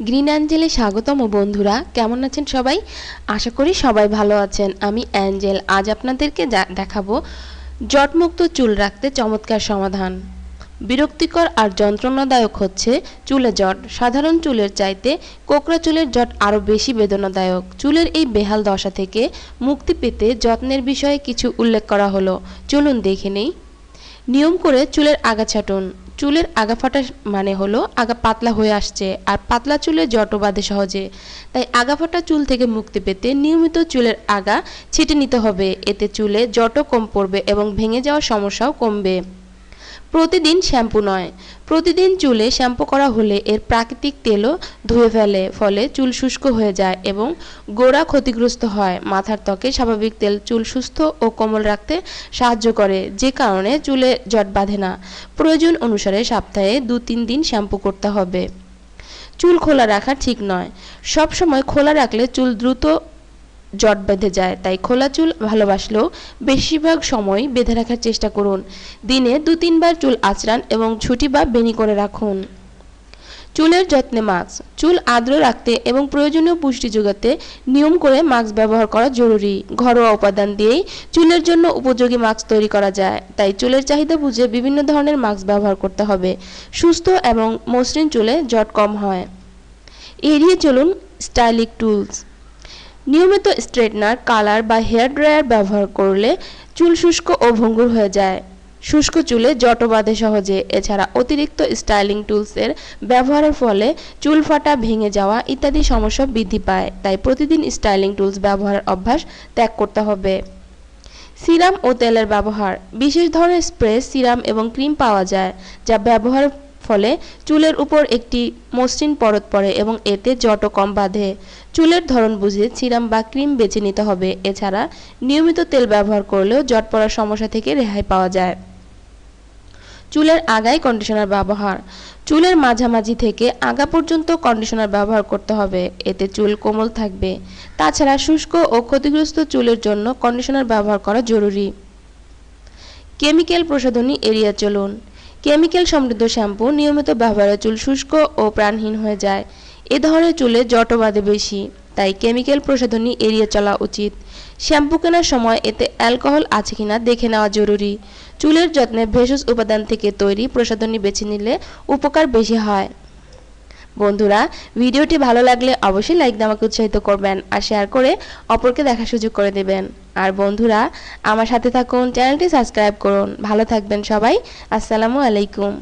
Green অ্যাঞ্জেলে স্বাগতম বন্ধুরা। কেমন আছেন সবাই? আশা করি সবাই ভালো আছেন। আমি অ্যাঞ্জেল। আজ আপনাদেরকে দেখাবো জটমুক্ত চুল রাখতে চমৎকার সমাধান। বিরক্তিকর আর যন্ত্রণাদায়ক হচ্ছে চুলে জট। সাধারণ চুলের চাইতে কোকড়া চুলের জট আরও বেশি বেদনাদায়ক। চুলের এই বেহাল দশা থেকে মুক্তি পেতে যত্নের বিষয়ে কিছু উল্লেখ করা হলো। চলুন দেখে নেই। নিয়ম করে চুলের আগা ছাটুন। চুলের আগা ফাটা মানে হলো আগা পাতলা হয়ে আসছে, আর পাতলা চুলে জটো বাঁধে সহজে। তাই আগা ফাটা চুল থেকে মুক্তি পেতে নিয়মিত চুলের আগা ছেটে নিতে হবে। এতে চুলে জটও কম পড়বে এবং ভেঙে যাওয়ার সমস্যাও কমবে। প্রতিদিন শ্যাম্পু নয়। প্রতিদিন চুলে শ্যাম্পু করা হলে এর প্রাকৃতিক তেলও ধুয়ে ফেলে, ফলে চুল শুষ্ক হয়ে যায় এবং গোড়া ক্ষতিগ্রস্ত হয়। মাথার ত্বকে স্বাভাবিক তেল চুল সুস্থ ও কোমল রাখতে সাহায্য করে, যে কারণে চুলে জট বাঁধে না। প্রয়োজন অনুসারে সপ্তাহে দু তিন দিন শ্যাম্পু করতে হবে। চুল খোলা রাখা ঠিক নয়। সব সময় খোলা রাখলে চুল দ্রুত জট বেঁধে যায়, তাই খোলা চুল ভালোবাসলেও বেশিরভাগ সময় বেঁধে রাখার চেষ্টা করুন। দিনে দু তিনবার চুল আঁচড়ান এবং ছুটি বা বেনি করে রাখুন। চুলের যত্নে মাস্ক। চুল আর্দ্র রাখতে এবং প্রয়োজনীয় পুষ্টি যোগাতে নিয়ম করে মাস্ক ব্যবহার করা জরুরি। ঘরোয়া উপাদান দিয়েই চুলের জন্য উপযোগী মাস্ক তৈরি করা যায়। তাই চুলের চাহিদা বুঝে বিভিন্ন ধরনের মাস্ক ব্যবহার করতে হবে। সুস্থ এবং মসৃণ চুলে জট কম হয়। এড়িয়ে চলুন স্টাইলিক টুলস। নিয়মিত স্ট্রেটনার, কালার বা হেয়ার ড্রায়ার ব্যবহার করলে চুল শুষ্ক ও ভঙ্গুর হয়ে যায়। শুষ্ক চুলে জটও বাঁধে সহজে। এছাড়া অতিরিক্ত স্টাইলিং টুলসের ব্যবহারের ফলে চুল ফাটা, ভেঙে যাওয়া ইত্যাদি সমস্যা বৃদ্ধি পায়। তাই প্রতিদিন স্টাইলিং টুলস ব্যবহারের অভ্যাস ত্যাগ করতে হবে। সিরাম ও তেলের ব্যবহার। বিশেষ ধরনের স্প্রে, সিরাম এবং ক্রিম পাওয়া যায়, যা ব্যবহারের ফলে চুলের উপর একটি মসৃণ পরত পড়ে এবং এতে জটও কম বাঁধে। চুলের ধরন বুঝে সিরাম বা ক্রিম বেছে নিতে হবে। এছাড়া নিয়মিত তেল ব্যবহার করলেও জট পড়ার সমস্যা থেকে রেহাই পাওয়া যায়। চুলের আগায় কন্ডিশনার ব্যবহার। চুলের মাঝামাঝি থেকে আগা পর্যন্ত কন্ডিশনার ব্যবহার করতে হবে। এতে চুল কোমল থাকবে। তাছাড়া শুষ্ক ও ক্ষতিগ্রস্ত চুলের জন্য কন্ডিশনার ব্যবহার করা জরুরি। কেমিক্যাল প্রসাধনী এড়িয়ে চলুন। কেমিক্যাল সমৃদ্ধ শ্যাম্পু নিয়মিত ব্যবহারে চুল শুষ্ক ও প্রাণহীন হয়ে যায়। এ ধরনের চুলে জট বাঁধে বেশি, তাই কেমিক্যাল প্রসাধনী এড়িয়ে চলা উচিত। শ্যাম্পু কেনার সময় এতে অ্যালকোহল আছে কিনা দেখে নেওয়া জরুরি। চুলের যত্নে ভেষজ উপাদান থেকে তৈরি প্রসাধনী বেছে নিলে উপকার বেশি হয়। বন্ধুরা, ভিডিওটি ভালো লাগলে অবশ্যই লাইক দিয়ে আমাকে উৎসাহিত করবেন আর শেয়ার করে অপরকে দেখার সুযোগ করে দেবেন। আর বন্ধুরা, আমার সাথে থাকুন চ্যানেলটি সাবস্ক্রাইব করুন। ভালো থাকবেন সবাই। আসসালামু আলাইকুম।